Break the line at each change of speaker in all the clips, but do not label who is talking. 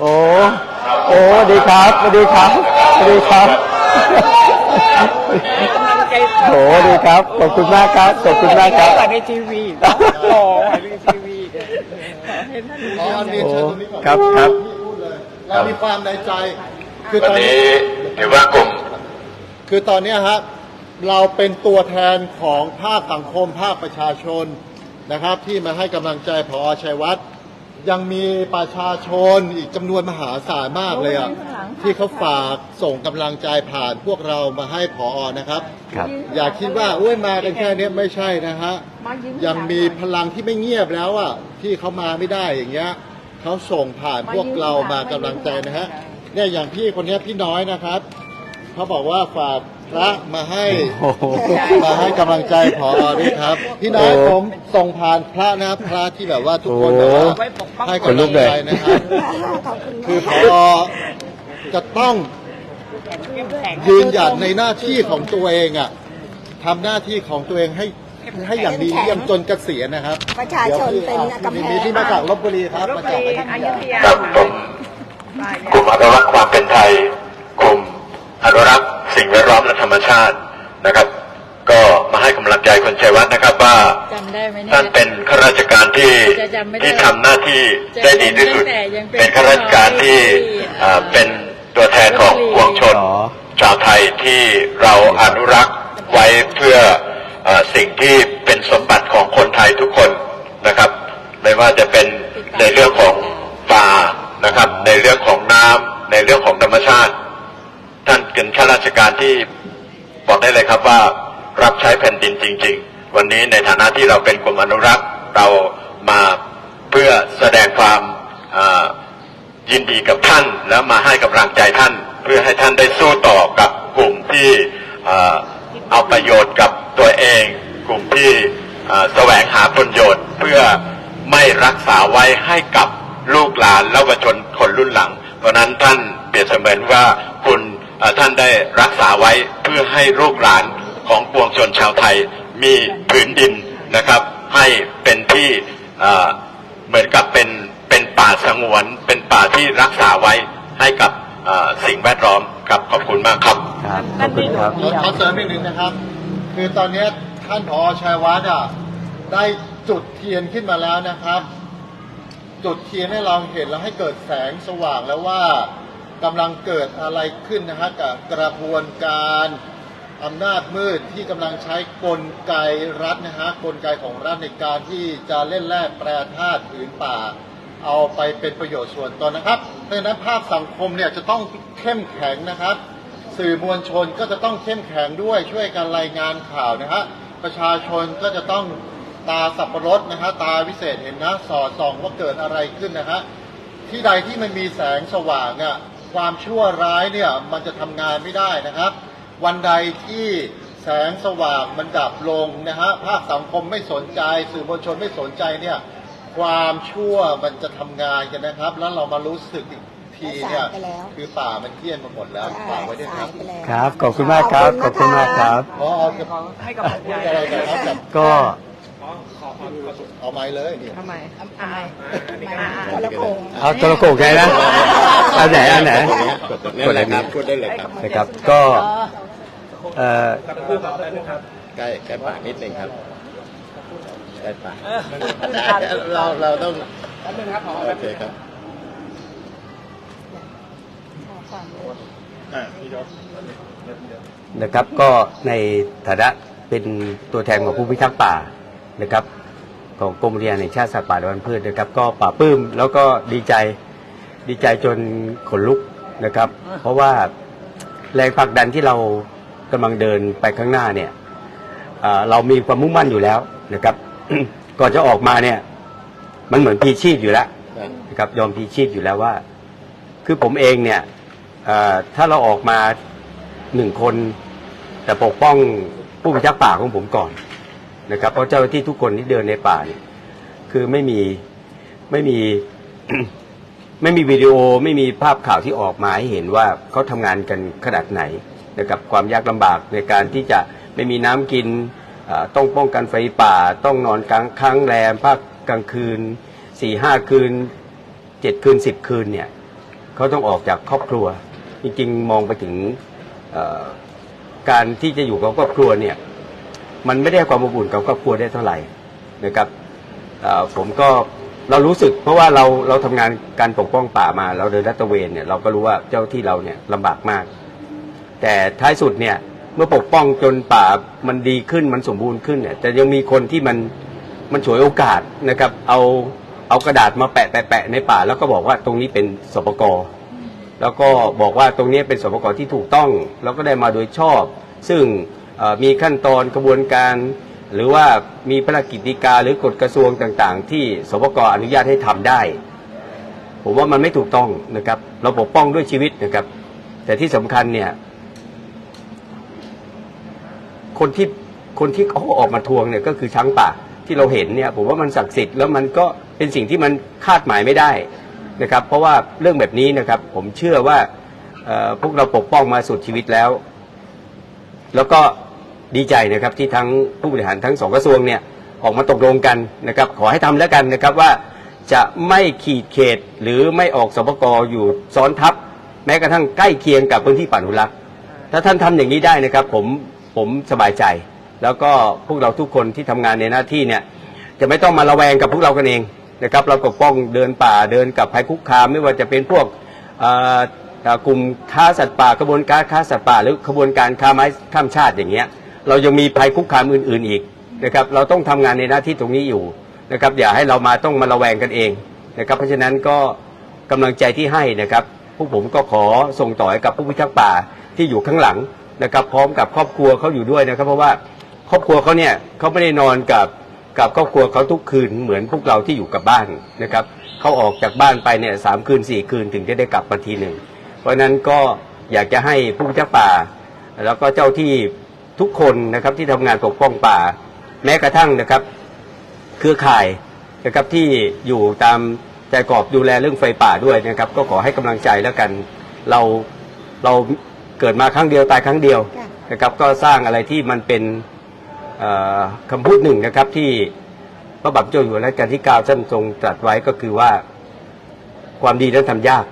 โอ้โอ้ดีครับสวัสดีครับสวัสดีครับโอ้ดีครับขอบคุณมากครับขอบคุณมากครับ
ในทีวีโอ้ในทีวีเห็นท่าน
ขออันนี้เชิญตรงนี้ก่อน
ครับครับ
นี่พูดเลยเรามีความในใจ คือ
วัน
ตอนนี้
นี้ถือว่ากลุ่ม
คือตอนเนี้ยฮะเราเป็นตัวแทนของภาคสังคมภาคประชาชนนะครับ ที่มาให้กำลังใจพอชัยวัฒน์ ยังมีประชาชนอีกจำนวนมหาศาลมากเลยอะ ที่เขาฝากส่งกำลังใจผ่านพวกเรามาให้พอนะครับ
ครับ
อย่าคิดว่าอุ้ยมากันแค่เนี้ยไม่ใช่นะฮะ ยังมีพลังที่ไม่เงียบแล้วอะที่เขามาไม่ได้อย่างเงี้ยเขาส่งผ่านพวกเรามากำลังใจนะฮะเนี่ยอย่างพี่คนเนี้ยพี่น้อยนะครับเขาบอกว่าฝาก พระมาให้
โอ้โห
มาให้กำลังใจพอด้วยครับ พี่น้อย
โอ้
ผมส่งผ่านพระนะครับพระที่แบบว่าทุกคนแบบว่า
โอ้
ให้
ขน
กำ
ลุ
ลั
ก
ง
เลย
ใจนะครับคือพอจะต้องยืนหยัดในหน้าที่ของตัวเองอะทำหน้าที่ของตัวเองให้ให้อย่างดีเยี่ยมจนเกษียณนะครับ
ประชาชนเป็นกำแพง
มีที่มาจากลบบุรีครับ
ลบ
มา
บุ
จาก
รีอยุธยา
กับกลุ่มกลุ่มอนุรักษ์ความเป็นไทยกลุ่มอนุรักษ์สิ่งแวดล้อมและธรรม ชาตินะครับ ก็มาให้กำลังใจคนชัยวัฒน์นะครับว่า
จำได้ไหมเนี่ย
ท่านเป็นข้าราชการที่
จะจำไม่ได้
ที่ทำหน้าที่ได้ดีที่สุด
จะจำได้แต่ยังเป็น
เป็นข้าราชการที่
ที่
อ่าเป็นตัวแทนของปวงชน
อ๋อ
ชาวไทยที่เราอนุรักษ์ไว้เพื่อเออสิ่งที่เป็นสมบัติของคนไทยทุกคนนะครับ ไม่ว่าจะเป็นในเรื่องของป่านะครับ ในเรื่องของน้ำในเรื่องของธรรมชาติ ท่านเป็นข้าราชการที่ บอกได้เลยครับว่ารับใช้แผ่นดินจริง ๆ วันนี้ในฐานะที่เราเป็นกลุ่มอนุรักษ์เรามาเพื่อแสดงความยินดีกับท่าน แล้วมาให้กำลังใจท่าน เพื่อให้ท่านได้สู้ต่อกับกลุ่มที่เอาประโยชน์กับตัวเอง กลุ่มที่แสวงหาผลประโยชน์เพื่อไม่รักษาไว้ให้กับลูกหลานและเยาวชนคนรุ่นหลัง เพราะนั้นท่านเปรียบเสมือนว่าคุณ ท่านได้รักษาไว้เพื่อให้ลูกหลานของปวงชนชาวไทยมีผืนดินนะครับ ให้เป็นที่เอ่อเหมือนกับเป็นเป็นป่าสงวน เป็นป่าที่รักษาไว้ให้กับเอ่อสิ่งแวดล้อมครับขอบคุณมากครับ
ครับขอบคุณครับ
ขอขอเสริมอีกหนึ่งนะครับ คือตอนเนี้ยท่านพอชัยวัฒน์อะได้จุดเทียนขึ้นมาแล้วนะครับ จุดเทียนให้เราเห็นแล้วให้เกิดแสงสว่างแล้วว่า กำลังเกิดอะไรขึ้นนะฮะกับกระบวนการอำนาจมืดที่กำลังใช้กลไกรัฐนะฮะกลไกของรัฐในการที่จะเล่นแร่แปรธาตุผืนป่า เอาไปเป็นประโยชน์ส่วนตนนะครับเพราะฉะนั้นภาคสังคมเนี่ยจะต้องเข้มแข็งนะครับ สื่อมวลชนก็จะต้องเข้มแข็งด้วยช่วยกันรายงานข่าวนะฮะประชาชนก็จะต้องตาสับปะรดนะฮะตาวิเศษเห็นนะสอดส่องว่าเกิดอะไรขึ้นนะฮะที่ใดที่มันมีแสงสว่างอะ ความชั่วร้ายเนี่ยมันจะทำงานไม่ได้นะครับ วันใดที่แสงสว่างมันดับลงนะฮะภาคสังคมไม่สนใจ สื่อมวลชนไม่สนใจเนี่ยความชั่วมันจะทำงานกันนะครับ แล้วเรามารู้สึกอีกทีเนี่ย
สายไปแล้ว
คือป่ามันเที่ยนมาหมดแล้วฝากไว้ด้วยครับ
สายไปแล้ว
ครับขอบคุณมากครับขอบคุณมากครับ
พอเอาจะ
ให้กำลัง
พู
ใจ
ดอะไรกันครับกั บ
ก็
เอาไม้เลยนี่
ทำไมทำไม
คนละโคง
เอาตัวโกงไงนะอันไหนอันไหนกดอะไรครับ
พูดได้เลยครับ
นะครับ ก็เอ่อ
ใกล้ใกล้ปากนิดหนึ่งครับใกล้ปากเราเราต้องโอเคครับ
นะครับก็ในฐานะเป็นตัวแทนของผู้พิทักษ์ป่า นะครับของกรมอุทยนแห่งชาติสัตว์ป่าและพันธุ์พืชนะครับ ก็ป่าบปลื้มแล้วก็ดีใจดีใจจนขนลุกนะครับ เพราะว่าแรงผลักดันที่เรากำลังเดินไปข้างหน้าเนี่ยเอ่อเรามีความมุ่งมั่นอยู่แล้วนะครับ ก่อนจะออกมาเนี่ย มันเหมือนพีชีพอยู่แล้ว นะครับยอมพีชีพอยู่แล้วว่า คือผมเองเนี่ยเอ่อถ้าเราออกมาหนึ่งคน แต่ปกป้องผู้พิทักษ์ป่าของผมก่อน นะครับเพราะเจ้าหน้าที่ทุกคนที่เดินในป่าเนี่ยคือไม่มีไม่มี ไม่มีวิดีโอไม่มีภาพข่าวที่ออกมาให้เห็นว่าเขาทำงานกันขนาดไหนนะครับความยากลำบากในการที่จะไม่มีน้ำกินต้องป้องกันไฟป่า ต้องนอนกลางค้างแรมภาคกลางคืนสี่ห้าคืนเจ็ดคืนสิบคืนเนี่ยเขาต้องออกจากครอบครัว จริงๆ มองไปถึงการที่จะอยู่กับครอบครัวเนี่ย มันไม่ได้ให้ความอบอุ่นกับครอบครัวได้เท่าไหร่นะครับผมก็เรารู้สึก เพราะว่าเราเราทำงานการปกป้องป่ามา เราเดินรัตระเวนเนี่ยเราก็รู้ว่าเจ้าที่เราเนี่ยลำบากมาก แต่ท้ายสุดเนี่ยเมื่อปกป้องจนป่ามันดีขึ้นมันสมบูรณ์ขึ้นเนี่ยแต่ยังมีคนที่มันมันฉวยโอกาสนะครับ เอาเอากระดาษมาแปะแปะแปะในป่า แล้วก็บอกว่าตรงนี้เป็นสปกแล้วก็บอกว่าตรงนี้เป็นสปกที่ถูกต้อง แล้วก็ได้มาโดยชอบ ซึ่ง มีขั้นตอนกระบวนการ หรือว่ามีพระราชกิจกาหรือกฎกระทรวงต่างๆ ที่สปกอนุญาตให้ทำได้ ผมว่ามันไม่ถูกต้องนะครับ เราปกป้องด้วยชีวิตนะครับ แต่ที่สำคัญเนี่ย คนที่คนที่เขาออกมาทวงเนี่ยก็คือช้างป่าที่เราเห็นเนี่ย ผมว่ามันศักดิ์สิทธิ์แล้วมันก็เป็นสิ่งที่มันคาดหมายไม่ได้นะครับ เพราะว่าเรื่องแบบนี้นะครับ ผมเชื่อว่าพวกเราปกป้องมาสุดชีวิตแล้ว แล้วก็ ดีใจนะครับที่ทั้งผู้บริหารทั้งสองกระทรวงเนี่ยออกมาตกลงกันนะครับขอให้ทำแล้วกันนะครับว่าจะไม่ขีดเขตหรือไม่ออกสปกอยู่ซ้อนทับ แม้กระทั่งใกล้เคียงกับพื้นที่ป่าอนุรักษ์ถ้าท่านทำอย่างนี้ได้นะครับผมผมสบายใจ แล้วก็พวกเราทุกคนที่ทำงานในหน้าที่เนี่ยจะไม่ต้องมาระแวงกับพวกเรากันเองนะครับเราปกป้องเดินป่าเดินกับภัยคุกคาม ไม่ว่าจะเป็นพวกอ่อเอ่อกลุ่มค้าสัตว์ป่ากระบวนการค้าสัตว์ป่าหรือขบวนการค้าไม้ข้ามชาติอย่างเงี้ย เรายังมีภัยคุกคามอื่น ๆอีกนะครับเราต้องทำงานในหน้าที่ตรงนี้อยู่นะครับอย่าให้เรามาต้องมาระแวงกันเองนะครับเพราะฉะนั้นก็กำลังใจที่ให้นะครับพวกผมก็ขอส่งต่อให้กับผู้พิทักษ์ป่าที่อยู่ข้างหลังนะครับพร้อมกับครอบครัวเขาอยู่ด้วยนะครับ เพราะว่าครอบครัวเขาเนี่ยเขาไม่ได้นอนกับกับครอบครัวเขาทุกคืนเหมือนพวกเราที่อยู่กับบ้านนะครับเขาออกจากบ้านไปเนี่ยสามคืนสี่คืนถึงจะได้กลับมาทีหนึ่งเพราะฉะนั้นก็อยากจะให้ผู้พิทักษ์ป่า แล้วก็เจ้าที่ ทุกคนนะครับที่ทำงานปกป้องป่า แม้กระทั่งนะครับ เครือข่ายนะครับที่อยู่ตามใจกรอบดูแลเรื่องไฟป่าด้วยนะครับ ก็ขอให้กำลังใจแล้วกัน เราเราเกิดมาครั้งเดียวตายครั้งเดียวนะครับก็สร้างอะไรที่มันเป็นเอ่อคำพูดหนึ่งนะครับที่พระบาทเจ้าอยู่หัวรัชกาลที่ก้าท่านทรงตรัสไว้ก็คือว่าความดีนั้นทำยาก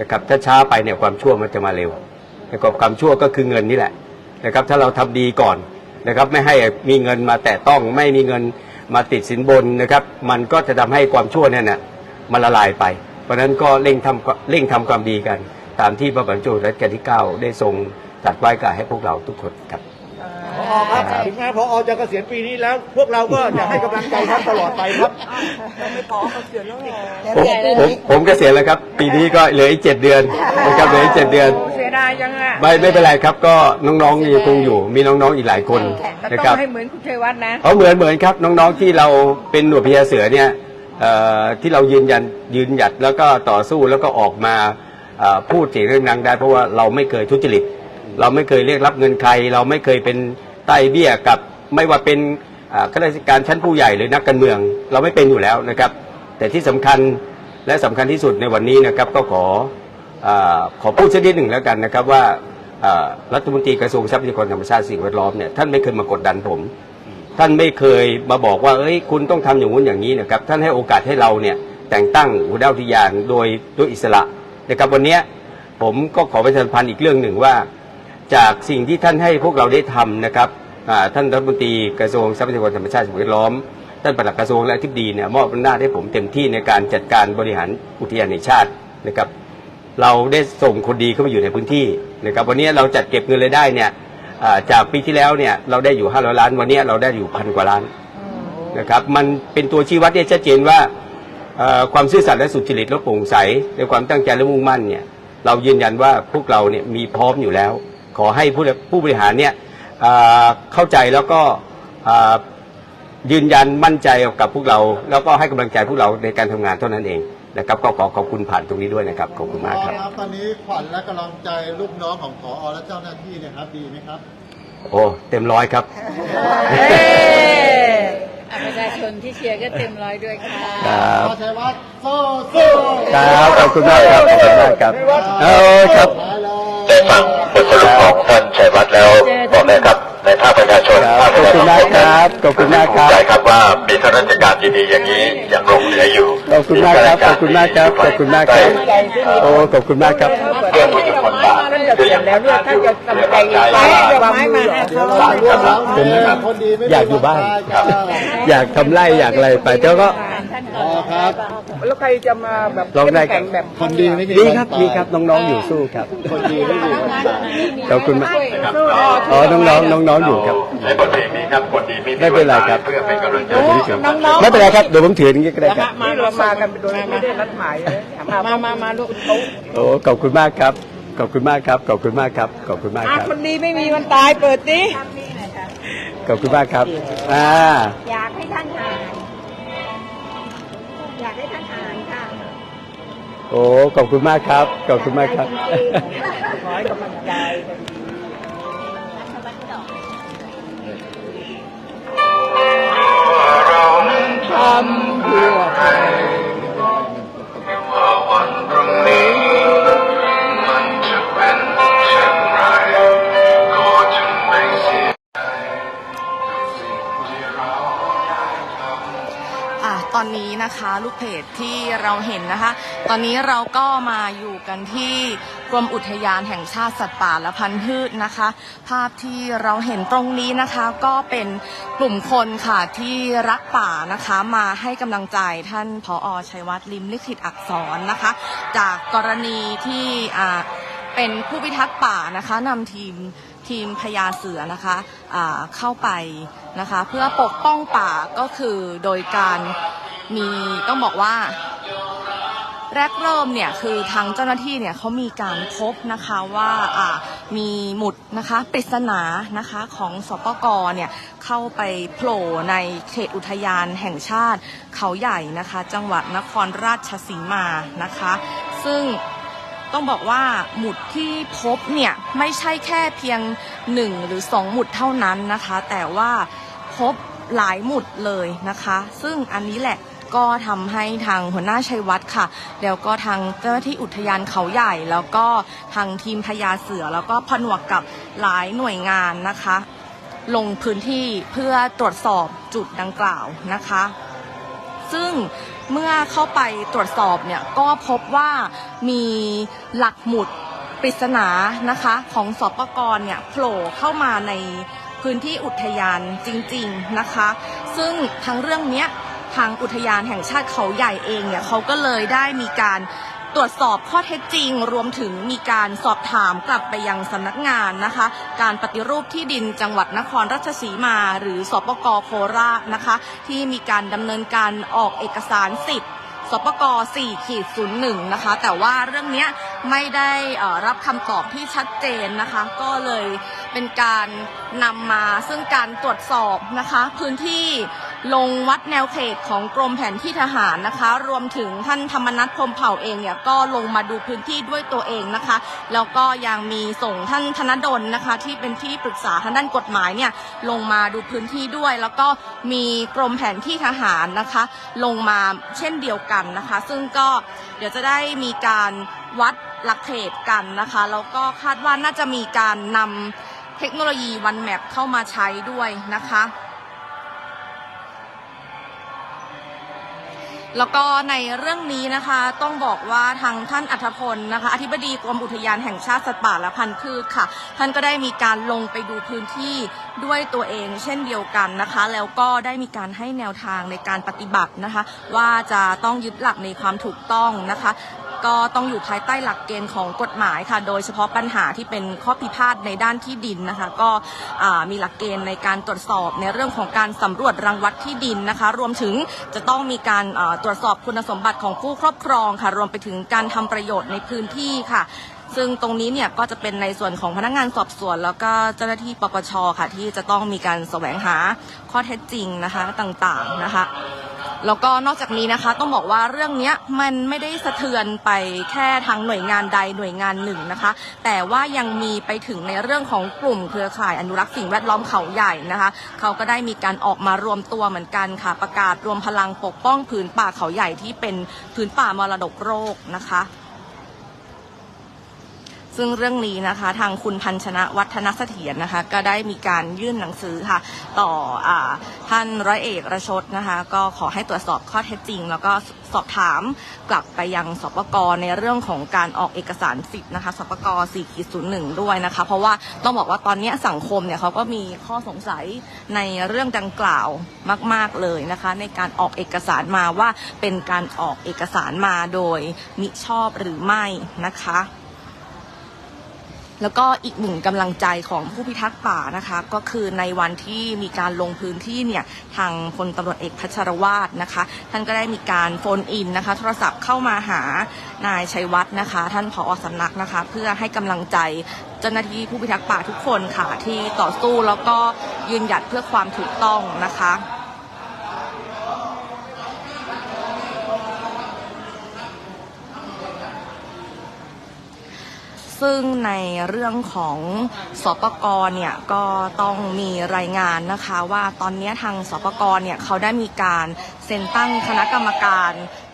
นะครับถ้าช้าไปเนี่ยความชั่วมันจะมาเร็วนะครับความชั่วก็คือเงินนี่แหละ นะครับถ้าเราทำดีก่อนนะครับไม่ให้มีเงินมาแตะต้องไม่มีเงินมาติดสินบนนะครับ มันก็จะทำให้ความชั่วเนี่ยนะมันละลายไป เพราะฉะนั้นก็เร่งทำเร่งทำความดีกัน ตามที่พระบรมจุรัชกาลที่ 9 ได้ทรงตรัสไว้กับให้พวกเราทุกคนครับ
พอครับถึงแม้พอจะเกษียณปีนี้แล้ว พวกเราก็จะให้กำลังใจท่านตลอดไปครับ
ผมผมผมเกษียณแล้วครับ ปีนี้ก็เหลืออีกเจ็ดเดือนนะครับเหลืออีกเจ็ดเดือน
เสีย ดายยังอะ
ไม่ไม่เป็นไรครับก็น้องๆยังคงอยู่ มีน้องๆอีกหลายคน
ก็
นะ
ต้
ค
อ
รับ
งให้เหมือนคุณชัยวัฒน์นะ
เขาเหมือนเหมือนครับน้องๆที่เราเป็นหน่วยพญาเสือเนี่ยเอ่อที่เรายืนยันยืนหยัดแล้วก็ต่อสู้แล้วก็ออกมาเอ่อพูดเสียงเรื่องดังได้ เพราะว่าเราไม่เคยทุจริต เราไม่เคยเรียกรับเงินใคร เราไม่เคยเป็นใต้เบี้ยกับไม่ว่าเป็นอ่าข้าราชการชั้นผู้ใหญ่หรือนักการเมือง เราไม่เป็นอยู่แล้วนะครับ แต่ที่สำคัญและสำคัญที่สุดในวันนี้นะครับก็ขอ อขอพูดสักนิดหนึ่งแล้วกันนะครับว่ารัฐมนตรีกระทรวงทรัพยากรธรรมชาติสิ่งแวดล้อมเนี่ยท่านไม่เคยมากดดันผม ท่านไม่เคยมาบอกว่าเอ้ยคุณต้องทำอย่างนู้นอย่างนี้นะครับท่านให้โอกาสให้เราเนี่ยแต่งตั้งหัวหน้าอุทยานโดยโดยอิสระนะครับวันนี้ผมก็ขอประชาสัมพันธ์อีกเรื่องหนึ่งว่า จากสิ่งที่ท่านให้พวกเราได้ทำนะครับท่านรัฐมนตรีกระทรวงทรัพยากรธรรมชาติสิ่งแวดล้อมท่านปลัดกระทรวงและอธิบดีเนี่ยมอบอำนาจให้ผมเต็มที่ในการจัดการบริหารอุทยานแห่งชาตินะครับ เราได้ส่งคนดีเข้ามาอยู่ในพื้นที่นะครับวันนี้เราจัดเก็บเงินรายได้เนี่ยอ่าจากปีที่แล้วเนี่ยเราได้อยู่500ล้าน วันนี้เราได้อยู่พันกว่าล้านนะครับมันเป็นตัวชี้วัดที่ชัดเจนว่าเอ่อความซื่อสัตย์และสุจริตและโปร่งใสในความตั้งใจและมุ่งมั่นเนี่ยเรายืนยันว่าพวกเราเนี่ยมีพร้อมอยู่แล้ว ขอให้ผู้ผู้บริหารเนี่ยอ่าเข้าใจแล้วก็อ่ายืนยันมั่นใจกับพวกเรา แล้วก็ให้กำลังใจพวกเราในการทำงานเท่านั้นเอง นะครับก็ขอขอบคุณผ่านตรงนี้ด้วยนะครับขอบคุณมากครับ
ครับตอนนี้ขวัญและกำลังใจลูกน้องของพอและเจ้าหน้าที่เนะครับดีไหมครับ
โอ้เต็มร้อยครับ
ประชาชนที่เชียร์ก็เต็มร้อยด้วยค่ะ
ครับ
พอชัยวัฒน์สู้สู้
ครับขอบคุณมากครับขอบคุณมากครับเออครับ
ไปเลย
ได้ฟังบทสรุปของท่านชัยวัฒน์แล้วบอกเลยครับ ในภาคประชาชน
ครับขอบคุณมากครับ ขอบคุณมากครับ
ภูมิใจครับว่ามีข้าราชการดีๆอย่างนี้ยังหลงเหลืออยู่
ขอบคุณมากครับขอบคุณมากครับขอบคุณมากครับ
ได้เอ่อ
โอ้ขอบคุณมากครับ
เพื่อบุญคุณบาท
ท่านจะเปลี่ยนแล้วเนี่ยท่านจะทำใจ
ไปดอกไม้มาให้เขา
เราร่วมร้องเพลงคนดีไม่มี
อยากอยู่บ้าน
คนตายจ้า
อยากทำไร่อยากอะไรไปแต่ก็
อ๋อครับ
แล้วใครจะมาแบบ
ลองได้ครับ
แข่งแบบ
คนดีไม่มี
ดีครับ
นตาย
ดีครับน้องๆอยู่สู้ครับ
คนดีไม่มีคนตาย
ขอบคุณมาก
นะครับ
อ๋อน้องๆน้องๆอยู่ครับ
ในบทเพลงนี้ครับคนดีไม่มี
ไม่เป็นไรครับ
เพื่อเป็นกำลังใจ
ไม่เป็นไรครับเดี๋ยวผมถืออย่างนี้ก็ได้ครับ
นี่เรามากันโดยไม่ได้นัดหมายเลยมามามาลูกโต๊ะ
โอ้ขอบคุณมากครับ ขอบคุณมากครับ ขอบคุณมากครับ ขอบคุณมาก
อะ
ครับ
คนดีไม่มีวันตายเปิดดิ
ขอบคุณมากครับ อ่า
อยากให้ท่านอ่าน อ้
ขอบคุณมากครับ ขอบคุณมากครับ
ขอให้กำลังใจ
ทำเพื่อใคร
อนนี้นะคะลูกเพจที่เราเห็นนะคะ ตอนนี้เราก็มาอยู่กันที่กรมอุทยานแห่งชาติสัตว์ป่าและพันธุ์พืชนะคะ ภาพที่เราเห็นตรงนี้นะคะ ก็เป็นกลุ่มคนค่ะที่รักป่านะคะมาให้กำลังใจท่านผอชัยวัฒน์ลิมลิขิตอักษรนะคะ จากกรณีที่อ่าเป็นผู้พิทักษ์ป่านะคะนำทีมทีมพญาเสือนะคะเข้าไปนะคะ เพื่อปกป้องป่าก็คือโดยการ มีต้องบอกว่า แรกเริ่มเนี่ยคือทางเจ้าหน้าที่เนี่ยเขามีการพบนะคะว่าอ่ามีหมุดนะคะปริศนานะคะของสปกเนี่ยเข้าไปโผล่ในเขตอุทยานแห่งชาติเขาใหญ่นะคะ จังหวัดนครราชสีมานะคะ ซึ่งต้องบอกว่าหมุดที่พบเนี่ยไม่ใช่แค่เพียงหนึ่งหรือสองหมุดเท่านั้นนะคะ แต่ว่าพบหลายหมุดเลยนะคะ ซึ่งอันนี้แหละ ก็ทำให้ทางหัวหน้าชัยวัฒน์ค่ะ แล้วก็ทางเจ้าหน้าที่อุทยานเขาใหญ่ แล้วก็ทางทีมพญาเสือ แล้วก็ผนวกกับหลายหน่วยงานนะคะ ลงพื้นที่เพื่อตรวจสอบจุดดังกล่าวนะคะ ซึ่งเมื่อเข้าไปตรวจสอบเนี่ยก็พบว่ามีหลักหมุดปริศนานะคะของสอบประกรเนี่ยโผล่เข้ามาในพื้นที่อุทยานจริง ๆนะคะ ซึ่งทั้งเรื่องเนี้ย ทางอุทยานแห่งชาติเขาใหญ่เองเนี่ยเขาก็เลยได้มีการตรวจสอบข้อเท็จจริง รวมถึงมีการสอบถามกลับไปยังสำนักงานนะคะ การปฏิรูปที่ดินจังหวัดนครราชสีมา หรือสปกโคราชนะคะ ที่มีการดำเนินการออกเอกสารสิทธิ์สปก4ขีด01 นะคะ แต่ว่าเรื่องนี้ไม่ได้รับคำตอบที่ชัดเจนนะคะ ก็เลยเป็นการนำมาซึ่งการตรวจสอบนะคะ พื้นที่ ลงวัดแนวเขตของกรมแผนที่ทหารนะคะ รวมถึงท่านธรรมนัฐพรมเผ่าเองเนี่ยก็ลงมาดูพื้นที่ด้วยตัวเองนะคะแล้วก็ยังมีส่งท่านธนดลนะคะ ที่เป็นที่ปรึกษาทางด้านกฎหมายเนี่ยลงมาดูพื้นที่ด้วย แล้วก็มีกรมแผนที่ทหารนะคะ ลงมาเช่นเดียวกันนะคะ ซึ่งก็เดี๋ยวจะได้มีการวัดหลักเขตกันนะคะแล้วก็คาดว่าน่าจะมีการนำเทคโนโลยีวันแมปเข้ามาใช้ด้วยนะคะ แล้วก็ในเรื่องนี้นะคะต้องบอกว่าทางท่านอัธพลนะคะอธิบดีกรมอุทยานแห่งชาติสัตว์ป่าและพันธุ์พืชค่ะ ท่านก็ได้มีการลงไปดูพื้นที่ด้วยตัวเองเช่นเดียวกันนะคะ แล้วก็ได้มีการให้แนวทางในการปฏิบัตินะคะ ว่าจะต้องยึดหลักในความถูกต้องนะคะ ก็ต้องอยู่ภายใต้หลักเกณฑ์ของกฎหมายค่ะ โดยเฉพาะปัญหาที่เป็นข้อพิพาทในด้านที่ดินนะคะ ก็มีหลักเกณฑ์ในการตรวจสอบในเรื่องของการสำรวจรังวัดที่ดินนะคะ รวมถึงจะต้องมีการตรวจสอบคุณสมบัติของผู้ครอบครองค่ะ รวมไปถึงการทำประโยชน์ในพื้นที่ค่ะซึ่งตรงนี้เนี่ยก็จะเป็นในส่วนของพนักงานสอบสวน แล้วก็เจ้าหน้าที่ปปชค่ะ ที่จะต้องมีการแสวงหาข้อเท็จจริงนะคะต่างๆนะคะ แล้วก็นอกจากนี้นะคะต้องบอกว่าเรื่องนี้มันไม่ได้สะเทือนไปแค่ทางหน่วยงานใดหน่วยงานหนึ่งนะคะ แต่ว่ายังมีไปถึงในเรื่องของกลุ่มเครือข่ายอนุรักษ์สิ่งแวดล้อมเขาใหญ่นะคะเขาก็ได้มีการออกมารวมตัวเหมือนกันค่ะ ประกาศรวมพลังปกป้องผืนป่าเขาใหญ่ที่เป็นผืนป่ามรดกโลกนะคะ ซึ่งเรื่องนี้นะคะทางคุณพันชนะวัฒนเสถียรนะคะ ก็ได้มีการยื่นหนังสือค่ะ ต่ออท่านร้อยเอกระชดนะคะ ก็ขอให้ตรวจสอบข้อเท็จจริง แล้วก็สอบถามกลับไปยังสปกในเรื่องของการออกเอกสารสิทธิ์นะคะสปก4.01 ด้วยนะคะ เพราะว่าต้องบอกว่าตอนนี้สังคมเนี่ยเขาก็มีข้อสงสัยในเรื่องดังกล่าวมาก ๆเลยนะคะ ในการออกเอกสารมาว่าเป็นการออกเอกสารมาโดยมิชอบหรือไม่นะคะ แล้วก็อีกหนึ่งกำลังใจของผู้พิทักษ์ป่านะคะ ก็คือในวันที่มีการลงพื้นที่เนี่ยทางพลตำรวจเอกพัชรวาดนะคะ ท่านก็ได้มีการโฟนอินนะคะ โทรศัพท์เข้ามาหานายชัยวัฒน์นะคะ ท่านผอสำนักนะคะ เพื่อให้กำลังใจเจ้าหน้าที่ผู้พิทักษ์ป่าทุกคนค่ะที่ต่อสู้แล้วก็ยืนหยัดเพื่อความถูกต้องนะคะ ซึ่งในเรื่องของสปกรเนี่ยก็ต้องมีรายงานนะคะว่าตอนนี้ทางสปกรเนี่ยเขาได้มีการเซ็นตั้งคณะกรรมการ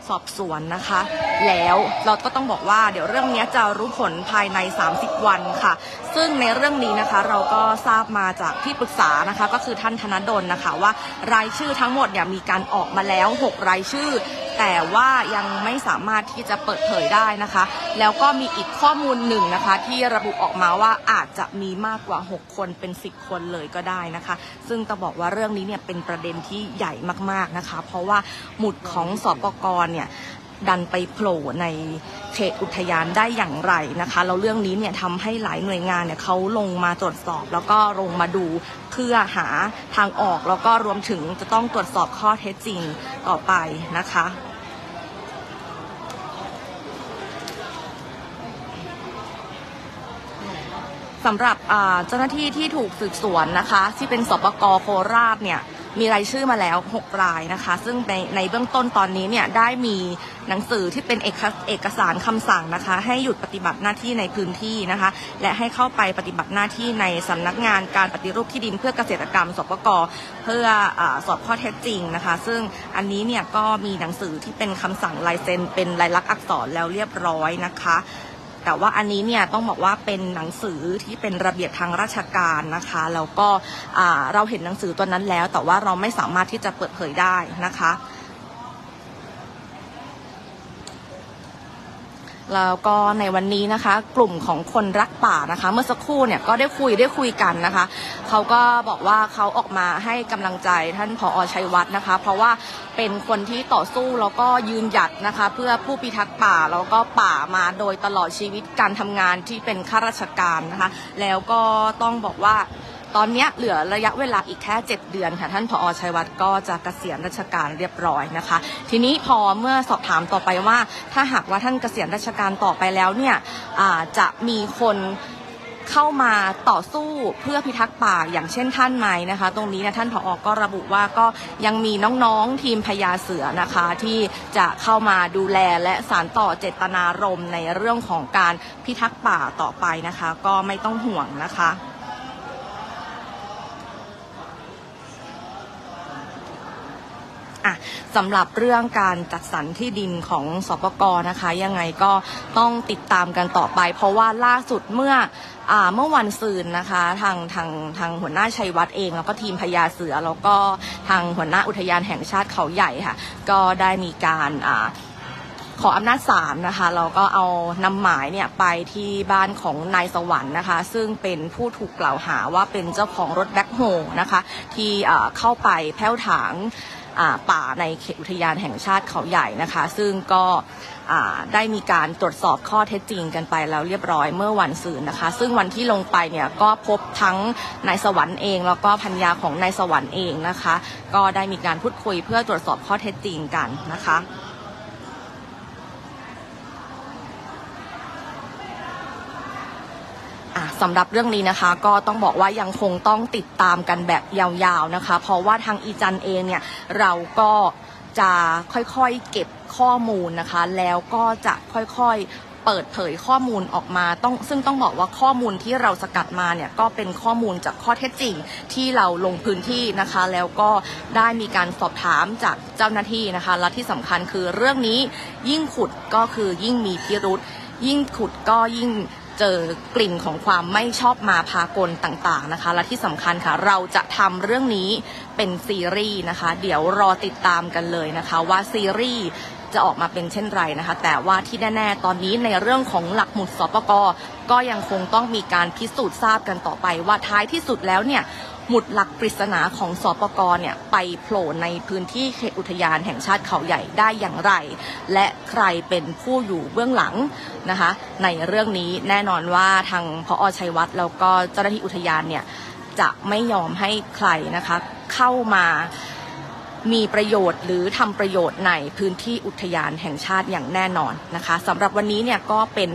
สอบสวนนะคะ แล้วเราก็ต้องบอกว่าเดี๋ยวเรื่องนี้จะรู้ผลภายใน 30 วันค่ะ ซึ่งในเรื่องนี้นะคะเราก็ทราบมาจากที่ปรึกษานะคะ ก็คือท่านธนดลนะคะว่ารายชื่อทั้งหมดเนี่ยมีการออกมาแล้ว 6 รายชื่อ แต่ว่ายังไม่สามารถที่จะเปิดเผยได้นะคะ แล้วก็มีอีกข้อมูลหนึ่งนะคะ ที่ระบุออกมาว่าอาจจะมีมากกว่า 6 คนเป็น 10 คนเลยก็ได้นะคะ ซึ่งต้องบอกว่าเรื่องนี้เนี่ยเป็นประเด็นที่ใหญ่มากๆนะคะ เพราะว่าหมุดของสปกรเนี่ย ดันไปโผล่ในเขตอุทยานได้อย่างไรนะคะแล้วเรื่องนี้เนี่ยทำให้หลายหน่วยงานเนี่ยเขาลงมาตรวจสอบ แล้วก็ลงมาดูเพื่อหาทางออก แล้วก็รวมถึงจะต้องตรวจสอบข้อเท็จจริงต่อไปนะคะสำหรับเจ้าหน้าที่ที่ถูกสืบสวนนะคะ ที่เป็นสปกโคราชเนี่ย มีรายชื่อมาแล้ว 6 รายนะคะ ซึ่งในในเบื้องต้นตอนนี้เนี่ยได้มีหนังสือที่เป็นเอกเอกสารคำสั่งนะคะ ให้หยุดปฏิบัติหน้าที่ในพื้นที่นะคะ และให้เข้าไปปฏิบัติหน้าที่ในสำนักงานการปฏิรูปที่ดินเพื่อเกษตรกรรมสปกเพื่ออสอบข้อเท็จจริงนะคะ ซึ่งอันนี้เนี่ยก็มีหนังสือที่เป็นคำสั่งลายเซ็นเป็นลายลักษณ์อักษรแล้วเรียบร้อยนะคะ แต่ว่าอันนี้เนี่ยต้องบอกว่าเป็นหนังสือที่เป็นระเบียบทางราชการนะคะแล้วก็เราเห็นหนังสือตัวนั้นแล้ว แต่ว่าเราไม่สามารถที่จะเปิดเผยได้นะคะ แล้วก็ในวันนี้นะคะ กลุ่มของคนรักป่านะคะ เมื่อสักครู่เนี่ยก็ได้คุยได้คุยกันนะคะเขาก็บอกว่าเขาออกมาให้กำลังใจท่านผอชัยวัฒน์นะคะ เพราะว่าเป็นคนที่ต่อสู้แล้วก็ยืนหยัดนะคะ เพื่อผู้พิทักษ์ป่าแล้วก็ป่ามาโดยตลอดชีวิตการทำงานที่เป็นข้าราชการนะคะ แล้วก็ต้องบอกว่า ตอนนี้เหลือระยะเวลาอีกแค่ 7 เดือนค่ะท่านผอชัยวัฒน์ก็จะเกษียณราชการเรียบร้อยนะคะ ทีนี้พอเมื่อสอบถามต่อไปว่า ถ้าหากว่าท่านเกษียณราชการต่อไปแล้วเนี่ยจะมีคนเข้ามาต่อสู้เพื่อพิทักษ์ป่าอย่างเช่นท่านไหมนะคะ ตรงนี้นะท่านผอก็ระบุว่าก็ยังมีน้องๆทีมพญาเสือนะคะ ที่จะเข้ามาดูแลและสานต่อเจตนารมณ์ในเรื่องของการพิทักษ์ป่าต่อไปนะคะ ก็ไม่ต้องห่วงนะคะ อะสำหรับเรื่องการจัดสรรที่ดินของสปกนะคะ ยังไงก็ต้องติดตามกันต่อไป เพราะว่าล่าสุดเมื่ออเมื่อวันซืนนะคะทางทางทางหัวหน้าชัยวัฒน์เอง แล้วก็ทีมพญาเสือ แล้วก็ทางหัวหน้าอุทยานแห่งชาติเขาใหญ่ค่ะ ก็ได้มีการอ่าขออำนาจศาลนะคะเราก็เอานำหมายเนี่ยไปที่บ้านของนายสวรรค์นะคะ ซึ่งเป็นผู้ถูกกล่าวหาว่าเป็นเจ้าของรถแบ็คโฮนะคะ ที่เข้าไปแผ้วถาง ป่าในเขตอุทยานแห่งชาติเขาใหญ่นะคะ ซึ่งก็ได้มีการตรวจสอบข้อเท็จจริงกันไปแล้วเรียบร้อยเมื่อวันศุกร์นะคะ ซึ่งวันที่ลงไปเนี่ยก็พบทั้งนายสวรรค์เอง แล้วก็พัญญาของนายสวรรค์เองนะคะ ก็ได้มีการพูดคุยเพื่อตรวจสอบข้อเท็จจริงกันนะคะ อะ สำหรับเรื่องนี้นะคะ ก็ต้องบอกว่ายังคงต้องติดตามกันแบบยาวๆนะคะ เพราะว่าทางอีจันเองเนี่ยเราก็จะค่อยๆเก็บข้อมูลนะคะ แล้วก็จะค่อยๆเปิดเผยข้อมูลออกมาต้องซึ่งต้องบอกว่าข้อมูลที่เราสกัดมาเนี่ยก็เป็นข้อมูลจากข้อเท็จจริงที่เราลงพื้นที่นะคะ แล้วก็ได้มีการสอบถามจากเจ้าหน้าที่นะคะ และที่สำคัญคือเรื่องนี้ยิ่งขุดก็คือยิ่งมีพิรุษยิ่งขุดก็ยิ่ง เจอกลิ่นของความไม่ชอบมาพากลต่างๆนะคะ และที่สำคัญค่ะ เราจะทำเรื่องนี้เป็นซีรีส์นะคะ เดี๋ยวรอติดตามกันเลยนะคะว่าซีรีส์จะออกมาเป็นเช่นไรนะคะ แต่ว่าที่แน่ ๆ ตอนนี้ในเรื่องของหลักหมุดสปกก็ยังคงต้องมีการพิสูจน์ทราบกันต่อไปว่าท้ายที่สุดแล้วเนี่ย หมุดหลักปริศนาของสปกรเนี่ยไปโผล่ในพื้นที่เขตอุทยานแห่งชาติเขาใหญ่ได้อย่างไร และใครเป็นผู้อยู่เบื้องหลังนะคะ ในเรื่องนี้แน่นอนว่าทางพออชัยวัฒน์แล้วก็เจ้าหน้าที่อุทยานเนี่ยจะไม่ยอมให้ใครนะคะเข้ามามีประโยชน์หรือทำประโยชน์ในพื้นที่อุทยานแห่งชาติอย่างแน่นอนนะคะสำหรับวันนี้เนี่ยก็เป็น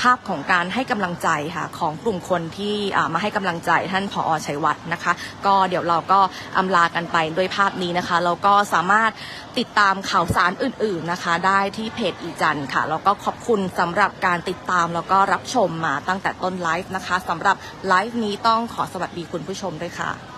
ภาพของการให้กำลังใจค่ะของกลุ่มคนที่มาให้กำลังใจท่านผอชัยวัฒน์นะคะ ก็เดี๋ยวเราก็อำลากันไปด้วยภาพนี้นะคะแล้วก็สามารถติดตามข่าวสารอื่น ๆนะคะ ได้ที่เพจอีจันค่ะแล้วก็ขอบคุณสำหรับการติดตามแล้วก็รับชมมาตั้งแต่ต้นไลฟ์นะคะสำหรับไลฟ์นี้ต้องขอสวัสดีคุณผู้ชมด้วยค่ะ